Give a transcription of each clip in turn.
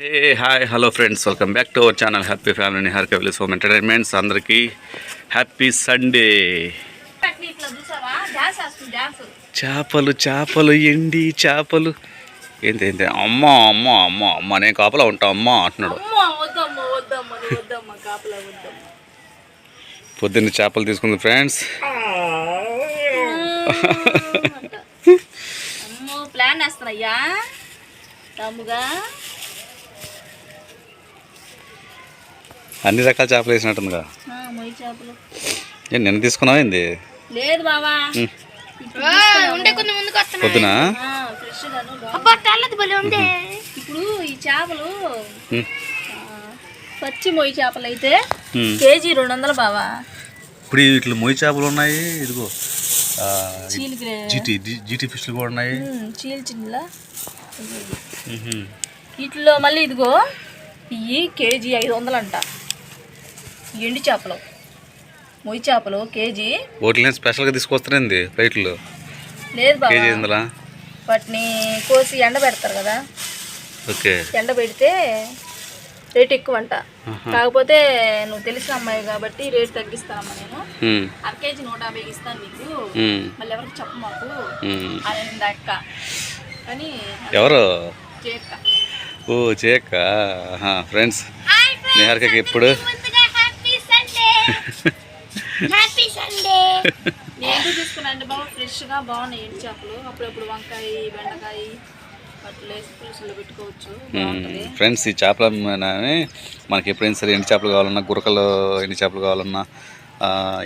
A hi hello friends welcome back to our channel happy family Nihar కవిలిస్ home entertainments అందరికీ happy Sunday చేపలు చేపలు ఎండి చేపలు. ఏంటి ఏంటి అమ్మ అమ్మ అమ్మ అమ్మ నేను కాపలా ఉంటా అమ్మ అంటున్నాడు. పొద్దున్న చేపలు తీసుకుంది ఫ్రెండ్స్ ప్లాన్ వేస్తున్నాయ్యా. తమ్ముగా అన్ని రకాల చేపలు వేసినట్టుందిగా. ఆ, మొయ్యి చేపలు. ఏ నిన్న తీసుకున్నావా ఏంది? లేదు బావా. ఉండే ముందుకు వస్తున్నాయి. పొద్దున? ఫ్రెష్ గాను బాగుంది. అబ్బా తెల్లది భలే ఉంది. ఇప్పుడు ఈ చేపలు పచ్చి మొయ్యి చేపలు అయితే. కేజీ రెండు వందలు బావా. ఇప్పుడు ఇట్లా మొయ్యి చేపలు ఉన్నాయి ఇదిగో జీటీ జీటీ ఫిష్లు కూడా ఉన్నాయి. చీల్ చిన్నలా. ఉహు. వీటిలో మళ్ళీ ఇదిగో ఇవి కేజీ ఐదు వందలు అంట ఎండి చేపలు. మొయ్యి చేపలు కేజీ. వాటిని స్పెషల్గా తీసుకొస్తారండి ఫ్లైట్లో లేదు బాబా కేజీ ఇందులో వాటిని కోసి ఎండ పెడతారు కదా. ఓకే. ఎండ పెడితే రేట్ ఎక్కువ అంట. కాకపోతే నువ్వు తెలిసిన అమ్మాయి కాబట్టి రేట్ తగ్గిస్తానమ్మా నేను. అర కేజీ నూట యాభైకి ఇస్తాను నీకు. మళ్ళీ ఎవరికి చెప్పు మాకు. అక్క? కానీ ఎవరు? చేయక్క ఓ చేయక్క ఫ్రెండ్స్. నిహారికకి ఎప్పుడు? హ్యాపీ సండే నేను తీసుకున్నా అంటే బాబు ఫ్రెష్గా బాగున్నాయి ఎండు చేపలు. అప్పుడప్పుడు వంకాయ బెండకాయ ఫ్రెండ్స్ ఈ చేపల మనకి ఎప్పుడైనా సరే ఎండి చేపలు కావాలన్నా గురకలు ఎండి చేపలు కావాలన్నా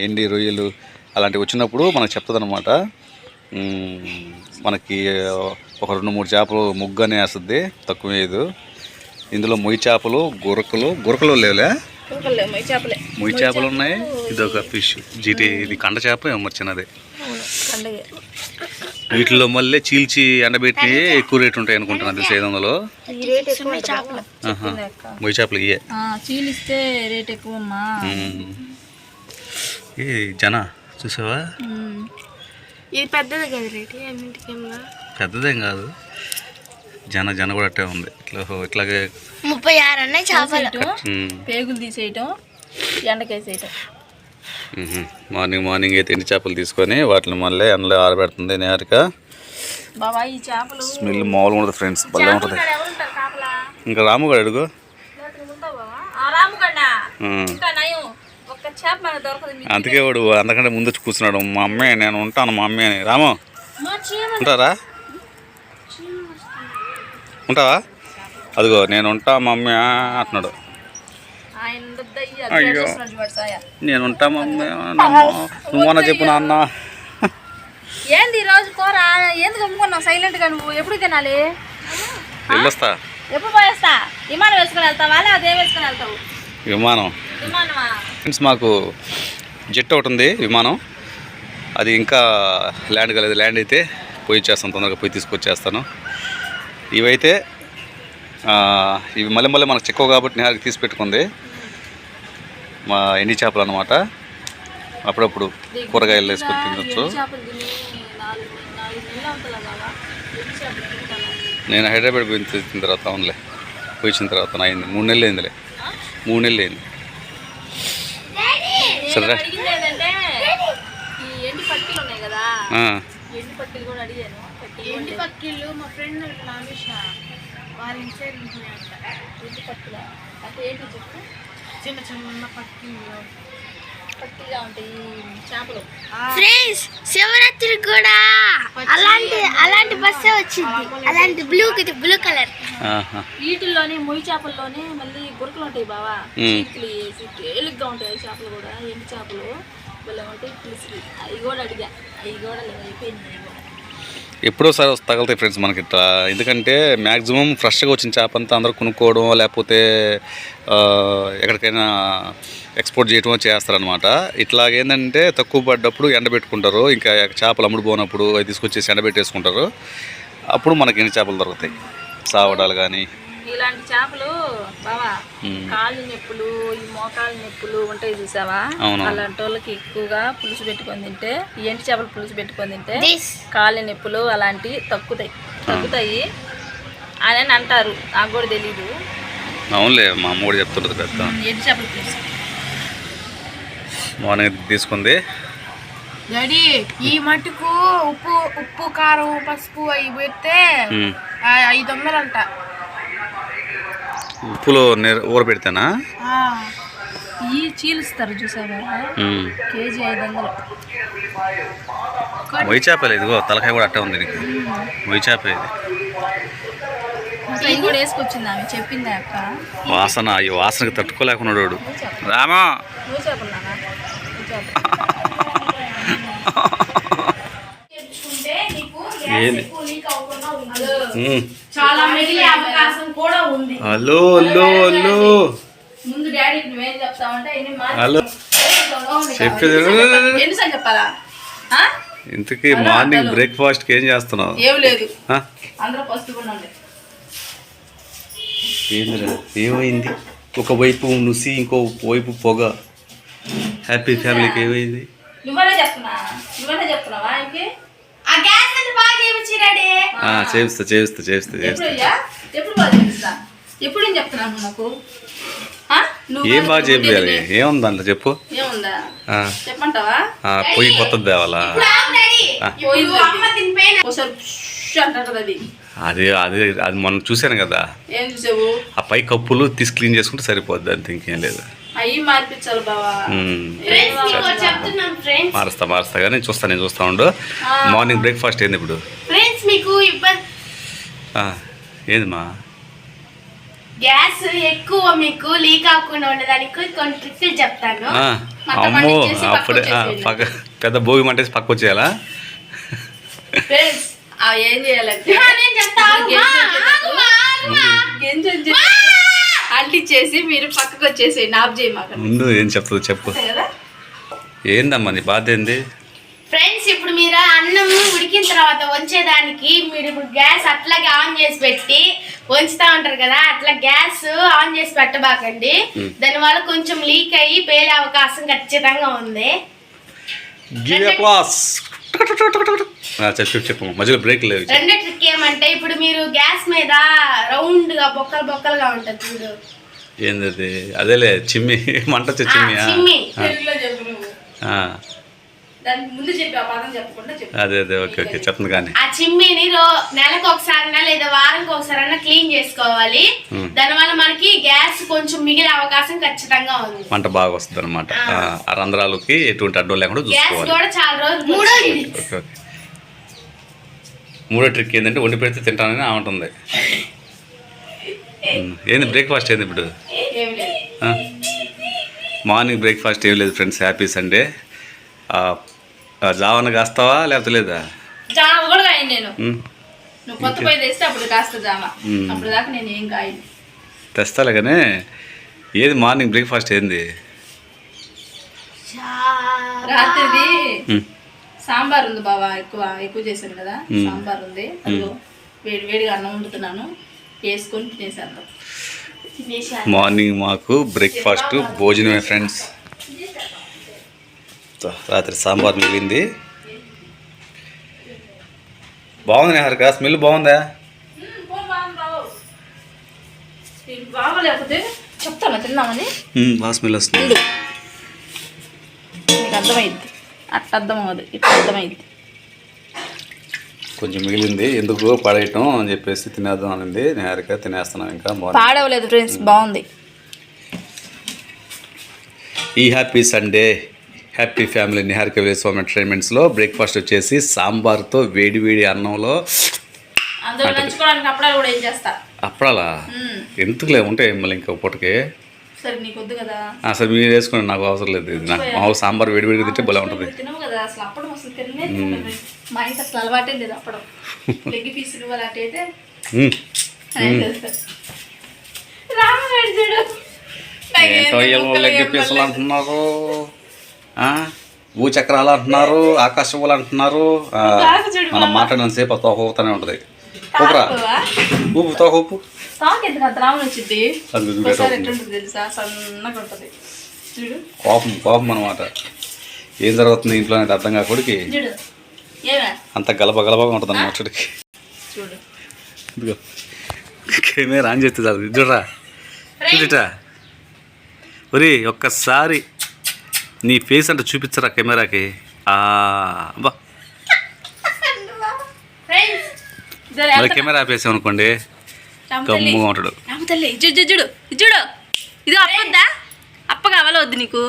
ఎండి రొయ్యలు అలాంటివి వచ్చినప్పుడు మనకు చెప్తుంది అనమాట మనకి ఒక రెండు మూడు చేపలు ముగ్గు అని వేస్తుంది తక్కువ వేయదు. ఇందులో మొయ్యి చేపలు గురకలు గురకలు లేవులే. మొయ్యి చేపలే. ఉన్నాయి. ఇది ఒక ఫిష్ జీటి ఇది కండ చేప ఏమో చిన్నది. వీటిలో మళ్ళీ చీల్చి ఎండబెట్టి ఎక్కువ రేట్ ఉంటాయి అనుకుంటున్నాను తెలిసి ఐదు వందలు. మొయ్యి చేపలు. ఇయ్యే? చీలిస్తే రేట్ ఎక్కువ అమ్మా మ్మ్. ఏ జన చూసావా? ఉమ్. ఇది పెద్దది కదా రేటి? అన్నింటికి ఏమన్నా పెద్దదేం కాదు. జన జన కూడా అట్టే ఉంది. ఇట్లా ఇట్లాగే ముప్పై ఆరు అన్నాయి చేపలు. పేగులు తీసేయటం ఎండకేసేయటం. మార్నింగ్ మార్నింగ్ అయితే ఎండి చేపలు తీసుకొని వాటిని మళ్ళీ ఎండలో ఆరబెడుతుంది నేరుగా బాబా ఈ చేపలు స్మెల్ మామూలుగా ఉంటుంది ఫ్రెండ్స్ భలే ఉంటుంది. ఇంకా రాము గారు అడుగు. అందుకే వాడు అంతకంటే ముందు వచ్చి కూర్చున్నాడు. మా అమ్మే నేను ఉంటాను మా అమ్మే అని. రాము ఉంటారా? ఉంటావా? అదిగో నేను ఉంటా మా అమ్మే అంటున్నాడు అయ్యో. నేను ఉంటా మా అమ్మే నువ్వన్నా చెప్పు నాన్న. ఏంది ఈ రోజు కూర? ఎందుకు అమ్ముకున్నావు? సైలెంట్గా నువ్వు ఎప్పుడు తినాలి? వెళ్ళొస్తా. ఎప్పుడు పోయేస్తా? విమానం వేసుకుని వెళ్తావా? లేదా ఏం వేసుకుని వెళ్తావు? విమానం. ఫ్రెండ్స్ మాకు జెట్ ఒకటి ఉంది విమానం. అది ఇంకా ల్యాండ్ కాలేదు. ల్యాండ్ అయితే పోయి ఇచ్చేస్తాను తొందరగా పోయి తీసుకొచ్చేస్తాను. ఇవైతే ఇవి మళ్ళీ మళ్ళీ మనకు చిక్కవు కాబట్టి నేహారికి తీసి పెట్టుకుంది. మా ఎండి చేపలు అనమాట అప్పుడప్పుడు కూరగాయలు వేసుకొని తినొచ్చు. నేను హైదరాబాద్ పోయిన తిన్న తర్వాత అవునులే. పోయి వచ్చిన తర్వాత అయింది. మూడు నెలలు అయిందిలే. మూడు నెలలు అయింది. నేను సరే. ఎండి పట్టీలు ఉన్నాయి కదా ఆ, ఎండి పట్టీలు కూడా అడిగాను. పట్టీలు ఎండి కూడా పక్కిళ్ళు? మా ఫ్రెండ్ నాగేష వాళ్ళ ఇంటి ఎండి పట్టీల అంటే. ఏంటి చెప్పు. చిన్న చిన్న పక్కిళ్ళు. పట్టీగా ఉంటాయి చేపలు. ఫ్రెండ్స్ శివరాత్రి కూడా అలాంటి అలాంటి బస్సే వచ్చింది. అలాంటి బ్లూ బ్లూ కలర్. వీటిల్లోనే మొయ్యి చేపల్లోనే మళ్ళీ గురకలు ఉంటాయి బావా. చీకులు వేసి తేలిగ్గా ఉంటాయి చేపలు కూడా. ఎండి చేపలు. ఉంటాయి పులుసుకి అవి కూడా అడిగా. అవి కూడా అయిపోయింది. ఎప్పుడోసారి కూడా. ఎప్పుడో తగులుతాయి ఫ్రెండ్స్ మనకి ఇట్లా. ఎందుకంటే మ్యాక్సిమం ఫ్రెష్గా వచ్చిన చేప అంతా అందరూ కొనుక్కోవడం లేకపోతే ఎక్కడికైనా ఎక్స్పోర్ట్ చేయడం చేస్తారనమాట ఇట్లాగేందంటే ఏంటంటే తక్కువ పడ్డప్పుడు ఎండబెట్టుకుంటారు ఇంకా చేపలు అమ్ముడు పోనప్పుడు అవి తీసుకొచ్చేసి ఎండబెట్టేసుకుంటారు. అప్పుడు మనకి ఎన్ని చేపలు దొరుకుతాయి? సావడాలు కానీ ఇలాంటి చేపలు బావా. కాళ్ళు నొప్పులు ఈ మోకాళ్ళ నొప్పులు ఉంటాయి చూసావా. అలాంటి వాళ్ళకి ఎక్కువగా పులుసు పెట్టుకొని తింటే ఈ ఎంటి చేపలు పులుసు పెట్టుకొని తింటే కాళ్ళ నొప్పులు అలాంటివి తగ్గుతాయి. తగ్గుతాయి అని అంటారు. నాకు కూడా తెలీదు. అవునులే మా అమ్మ కూడా చెప్తుంటుంది పెద్ద ఎండు చేపల పులుసు? మార్నింగ్ తీసుకుంది. డాడీ ఈ మట్టుకు ఉప్పు ఉప్పు కారం పసుపు అవి పెడితే ఐదు వందలు అంట. ఉప్పులో నీర- ఊరబెడితేనా? ఈ చీలుస్తారు చూసావా. కేజీ ఐదు వందలు మొయ్యి చేపలు ఇదిగో తలకాయ కూడా అట్టే ఉంది నీకు మొయ్యి చేప ఇది. ఇది కూడా వేసుకొచ్చింది ఆమె చెప్పింది అక్క. వాసన ఈ వాసనకి తట్టుకోలేకున్నాడు వాడు. రామా! ఏంది? ఉమ్. చాలా మిగిలే అవకాశం కూడా ఉంది. Hello hello hello. ముందు డాడీకి నువ్వేం చెప్తావంటే ఎన్ని హలో. చెప్పేది ఎన్నిసార్లు చెప్పాలా? ఆ? ఇంతకీ మార్నింగ్ బ్రేక్ఫాస్ట్కి ఏం చేస్తున్నావు? ఏం లేదు? అందరూ ఏందిరా? ఏమైంది? ఒకవైపు నుసి ఇంకో వైపు పొగ. హ్యాపీ ఫ్యామిలీకి ఏమైంది? నువ్వనే చెప్తున్నా. నువ్వనే చెప్తున్నావా ఇంకే అంటే చేపిస్తా చేపిస్తా చేపిస్తా చేపిస్తా అయ్యా ఎప్పుడు బాగా చేపిస్తా ఎప్పుడు ఏం చెప్తున్నాను నాకు? ఆ? నువ్వు ఏం బాగా చేయాలి? ఏముంది దాంట్లో చెప్పు? ఆ, పొయ్యి కొత్తది తేవాలా? అది. అది అది మొన్న చూశాను కదా. ఆ పై కప్పులు తీసి క్లీన్ చేసుకుంటే సరిపోద్ది అంత ఇంకేం లేదు. మార్పించాలి బావా. మారుస్తా మారుస్తా కానీ చూస్తా నేను చూస్తా ఉండు. మార్నింగ్ బ్రేక్ఫాస్ట్ ఏంది ఇప్పుడు? ఫ్రెండ్స్ మీకు ఇబ్బంది మా గ్యాస్ ఎక్కువ మీకు లీక్ అవ్వకుండా ఉండడానికి కొన్ని ట్రిక్లు చెప్తాను. అమ్మో అప్పుడే. పక్క పెద్ద భోగి మంటేసి పక్క వచ్చేయాలా? ఏం చేయాలంటే అంటించేసి మీరు పక్కకు వచ్చేసేయండి ఆఫ్ చేయమాక ముందు ఏం చెప్తుంది చెప్పు. ఏందమ్మా నీ బాధ ఏంది? ఫ్రెండ్స్ ఇప్పుడు మీరు అన్నం ఉడికిన తర్వాత వంచేదానికి మీరు ఇప్పుడు గ్యాస్ అట్లాగే ఆన్ చేసి పెట్టి వంచుతా ఉంటారు కదా అట్లా గ్యాస్ ఆన్ చేసి పెట్టబాకండి. దానివల్ల కొంచెం లీక్ అయ్యి పేలే అవకాశం ఖచ్చితంగా ఉంది. క్లాస్ చెప్పు చెప్పు, మధ్యలో బ్రేక్ చెప్పు. రెండో ట్రిక్ ఏమంటే ఇప్పుడు మీరు గ్యాస్ మీద రౌండ్గా బొక్కలు బొక్కలుగా ఉంటుంది చూడు. ఏంది అదేలే చిమ్మి. మంట చిమ్మి. చిమ్మి. దానికి ముందు చెప్పి ఆ పదం చెప్పకుండా చెప్పు. అదే అదే ఓకే ఓకే చెప్తుంది కానీ. ఆ చిమ్మిని రో నెలకు ఒకసారైనా లేదా వారానికి ఒకసారైనా క్లీన్ చేసుకోవాలి. దానివల్ల మనకి గ్యాస్ కొంచెం మిగిలే అవకాశం ఖచ్చితంగా ఉంది. బాగా వస్తుంది అనమాట ఆ రంధ్రాలకి ఎటువంటి అడ్డం లేకుండా గ్యాస్ చూసుకోవాలి. కూడా చాలా రోజులు మూడో ఓకే ఓకే. మూడో ట్రిక్ ఏంటంటే వండి పెడితే తింటానని ఉంటుంది ఉమ్, ఏంది బ్రేక్ఫాస్ట్ ఏంది ఇప్పుడు? ఏం లేదు. ఆ? మార్నింగ్ బ్రేక్ఫాస్ట్ ఏం లేదు ఫ్రెండ్స్. Happy Sunday. జావన కాస్తావా? లేకపోతే లేదా? జామ కూడా కాయను నేను. నువ్వు కొత్త పోయి తెస్తే అప్పుడు కాస్త జామ. అప్పుడు దాకా నేను ఏం కాయను. తెస్తాలే కానీ ఏది మార్నింగ్ బ్రేక్ఫాస్ట్ ఏంది? రాత్రిది సాంబార్ ఉంది బావా ఎక్కువ ఎక్కువ చేశాను కదా. సాంబార్ ఉంది. అదిగో వేడి వేడిగా అన్నం వండుతున్నాను. వేసుకొని తినేసేద్దాం. మార్నింగ్ మాకు బ్రేక్ఫాస్ట్ భోజనమే ఫ్రెండ్స్ రాత్రి సాంబార్ మిగిలింది. బాగుంది హరిక స్మెల్ బాగుందా? బాగోలేకపోతే చెప్తాను బాగా స్మెల్ వస్తుంది. ఉండు. నీకు అర్థమైద్ది అట్లా అర్థం అవ్వదు ఇట్లా అర్థమైద్ది కొంచెం మిగిలింది. ఎందుకు పడేయటం అని చెప్పేసి తినేద్దాం అనింది. నేను హరిక తినేస్తున్నాం ఇంకా పాడవలేదు ఫ్రెండ్స్ బాగుంది. ఈ happy Sunday. Happy family Niharika వేస్వామి ఎంటర్టైన్మెంట్స్లో బ్రేక్ఫాస్ట్ వచ్చేసి సాంబార్తో వేడి వేడి అన్నంలో అప్పుడాలు. ఎందుకులే? ఉంటాయి మళ్ళీ ఇంకా పూటకి. అసలు మీరు వేసుకోండి నాకు అవసరం లేదు. ఇది నాకు మామూలు సాంబార్ వేడి వేడిగా తింటే భలే ఉంటుంది. లెగ్ పీసులు అంటున్నారు? భూచక్రాలు అంటున్నారు ఆకాశములు అంటున్నారు మనం మాట్లాడినంతసేపు తోక ఊపుతానే ఉంటుంది. ఊపురా? ఊపు తోక ఊపు. కోపం కోపం అనమాట ఏం జరుగుతుంది ఇంట్లో అనేది అర్థం కాకూడకి అంత గలబ గలబగా ఉంటుంది అన్నమాట చూడికి. కెమెరా ఆన్ చేస్తే చాలు. చూడరా. చూడట ఒరే ఒక్కసారి నీ ఫేస్ అంటే చూపించరా కెమెరాకి? బా మరి కెమెరా ఆపేసాం అనుకోండి గమ్ముగా ఉంటాడు. తల్లి చూడు చూడు చూడు. ఇది అప్పద్దా అప్ప కావాలా వద్దు నీకు?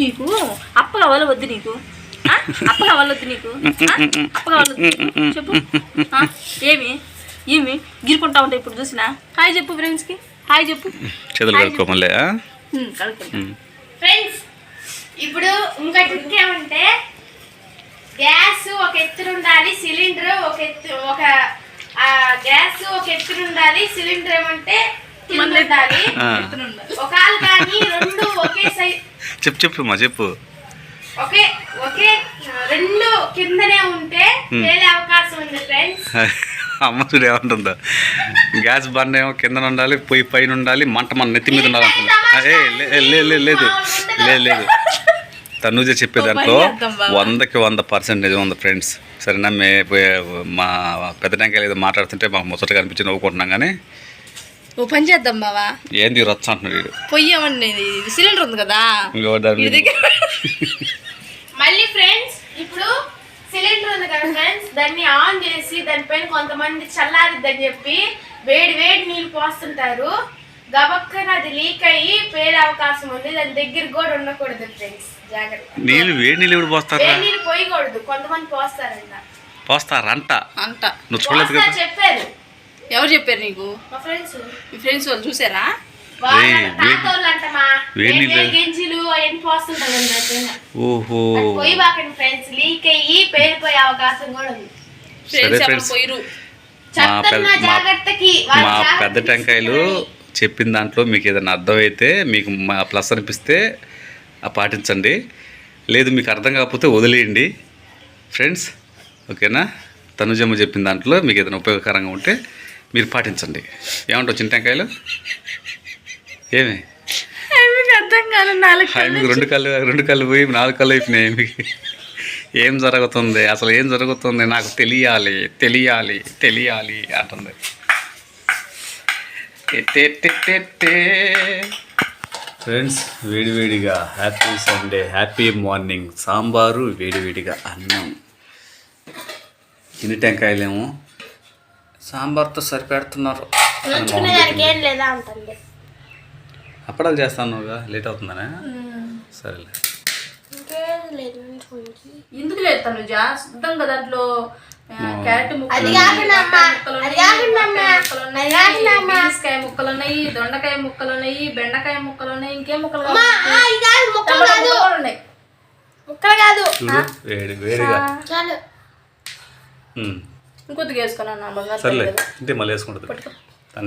నీకు? అప్ప కావాలా వద్దు నీకు? అప్ప కావాలా వద్దు నీకు? అప్ప కావాలా? చెప్పు? ఏమి? ఏమి? గిరుకుంటా ఉంటా ఇప్పుడు చూసినా? హాయ్ చెప్పు ఫ్రెండ్స్కి హాయ్ చెప్పు. చేతులు కడుక్కో ఫ్రెండ్స్ ఇప్పుడు ఇంకా ట్రిక్ ఏమంటే గ్యాస్ ఒక ఎత్తున ఉండాలి సిలిండర్ ఒక ఎత్తు ఒక ఆ గ్యాస్ ఒక ఎత్తున ఉండాలి సిలిండర్ ఏమంటే ఉండాలి. ఒకవేళ కానీ రెండు ఒకే సైజ్ చెప్పు చెప్పు మా చెప్పు. ఒకే ఒకే రెండు కిందనే ఉంటే. వేరే అవకాశం ఉంది ఫ్రెండ్స్ అమ్మ చూడు ఏమంటుందో. గ్యాస్ బండ ఏమో కింద ఉండాలి పొయ్యి పైన ఉండాలి మంట మన నెత్తి మీద ఉండాలి అంటుంది ఏ లే- లే- లే- లేదు. లేదు. లేదు తనుజ చెప్పే దాంట్లో వందకి వంద పర్సెంటేజ్ ఉంది ఫ్రెండ్స్ సరేనా మే మా పెద్ద టెంకాయలు ఏదో మాట్లాడుతుంటే మాకు ముచ్చటగా అనిపించి నవ్వుకుంటున్నాం కానీ. ఓ పని చేద్దాం బావా. ఏంది రచ్చ అంటున్నాడు వీడు? పొయ్యి ఏమండి సిలిండర్ ఉంది కదా. మళ్ళీ ఫ్రెండ్స్ ఇప్పుడు సిలిండర్ ఉంది కదా ఫ్రెండ్స్ దాన్ని ఆన్ చేసి దానిపైన కొంతమంది చల్లారిద్దని చెప్పి వేడి వేడి నీళ్ళు పోస్తుంటారు. గబక్కన అది లీక్ అయ్యి పేరే అవకాశం ఉంది దాని దగ్గర కూడా ఉండకూడదు ఫ్రెండ్స్ జాగ్రత్త. నీళ్ళు వేడి నీళ్ళు ఇప్పుడు పోస్తారా? వేడి నీళ్ళు పోయకూడదు కొంతమంది పోస్తారంట. పోస్తారంట. అంట. నువ్వు చూడలేదు పోస్తా కదా చెప్పారు. ఎవరు చెప్పారు నీకు? మా ఫ్రెండ్స్ మీ ఫ్రెండ్స్ వాళ్ళు చూసారా? ఏయ్, వేడి- తాతోళ్ళంటమా వేడి వేడి నీళ్ళు- గింజలు అవన్నీ పోస్తుంటారు అన్నట్టు ఓహో. పోయి బాకండి ఫ్రెండ్స్ లీక్ అయ్యి పేలిపోయే అవకాశం కూడా ఉంది. ఫ్రెండ్స్ ఎవరు ఫ్రెండ్స్ పోయిరు మా చెప్తున్నా పెద్ద- మా- జాగ్రత్తకి వాళ్ళ మా జాగ్రత్త పెద్ద టెంకాయలు తీసుకుని చెప్పిన దాంట్లో మీకు ఏదైనా అర్థమైతే మీకు మా ప్లస్ అనిపిస్తే ఆ పాటించండి. లేదు మీకు అర్థం కాకపోతే వదిలేయండి. ఫ్రెండ్స్ ఓకేనా? తనుజమ్మ చెప్పిన దాంట్లో మీకు ఏదైనా ఉపయోగకరంగా ఉంటే మీరు పాటించండి. ఏమంటావు చిన్న టెంకాయలు ఏమి అర్థం కాదు మీకు రెండు కళ్ళు రెండు కళ్ళు పోయి నాలుగు కళ్ళు అయిపోయినాయి మీకు. ఏం జరుగుతుంది? అసలు ఏం జరుగుతుంది? నాకు తెలియాలి తెలియాలి తెలియాలి అంటుంది. ఫ్రెండ్స్ వేడివేడిగా happy Sunday happy morning sambar వేడివేడిగా అన్నం. ఇన్ని టెంకాయలేమో. సాంబార్తో సరిపెడుతున్నారు. అప్పడాలు చేస్తానుగా లేట్ అవుతుందనే? సరేలే. ఎందుకు లేదు తనుజ? శుద్ధంగా దాంట్లో. బీన్స్కాయ ముక్కలు ఉన్నాయి దొండకాయ ముక్కలు ఉన్నాయి బెండకాయ ముక్కలు ఉన్నాయి ఇంకేం ముక్కలు ఉన్నాయి. ముక్కలు కాదు. ఇంకొద్దిగా వేసుకున్నాను సర్లే మళ్ళీ వేసుకుంటుంది.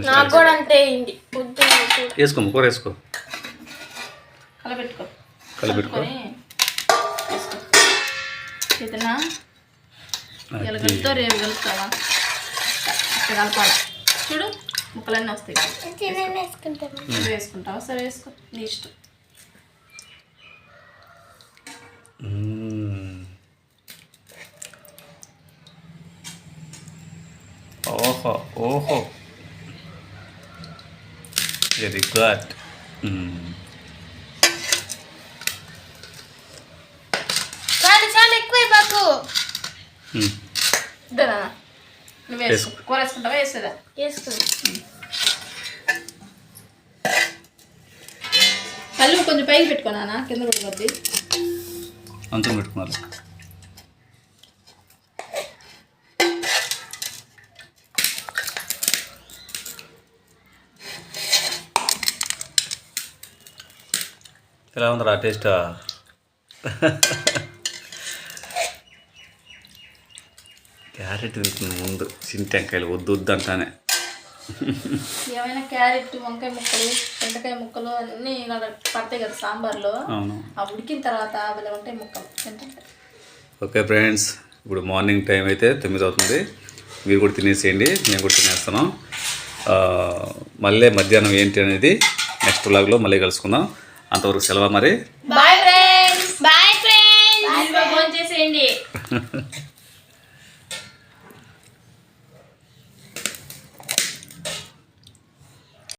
నాకు కూడా వేసుకో కూర వేసుకో. కలపెట్టుకో. కలిపెట్టుకో. ఇలా. కలుపుతో రేపు కలుపుతావా? ఇట్లా కలపాలి. చూడు ముక్కలన్నీ వస్తాయి వేసుకుంటావా? సరే వేసుకో. నీ ఇష్టం. ఓహో ఓహో. వెరీ గుడ్ చాలు చాలు ఎక్కువ బాకు ఇద్దరా నువ్వు వేసుకో. వేసుకో. కూర వేసుకుంటావా వేసేదా వేసుకుంది కళ్ళు కొంచెం పైకి పెట్టుకున్నానా కింద పడిపోద్ది అంతం పెట్టుకున్నారు. ఎలా ఉందిరా టేస్ట్? క్యారెట్ తింటుంది ముందు చింతకాయలు వద్దు వద్దు అంటానే. ఏమైనా క్యారెట్ వంకాయ ముక్కలు బెండకాయ ముక్కలు అన్నీ పడతాయి కదా సాంబార్లో. అవును. ఆ ఉడికిన తర్వాత అవి ఉంటాయి ముక్కలు. ఓకే ఫ్రెండ్స్ ఇప్పుడు మార్నింగ్ టైం అయితే తొమ్మిది అవుతుంది. మీరు కూడా తినేసేయండి మేము కూడా తినేస్తున్నాం. ఆ, మళ్ళీ మధ్యాహ్నం ఏంటి అనేది నెక్స్ట్ వ్లాగ్లో మళ్ళీ కలుసుకుందాం. అంతవరకు సెలవు మరి. Bye friends bye friends phone చేసేయండి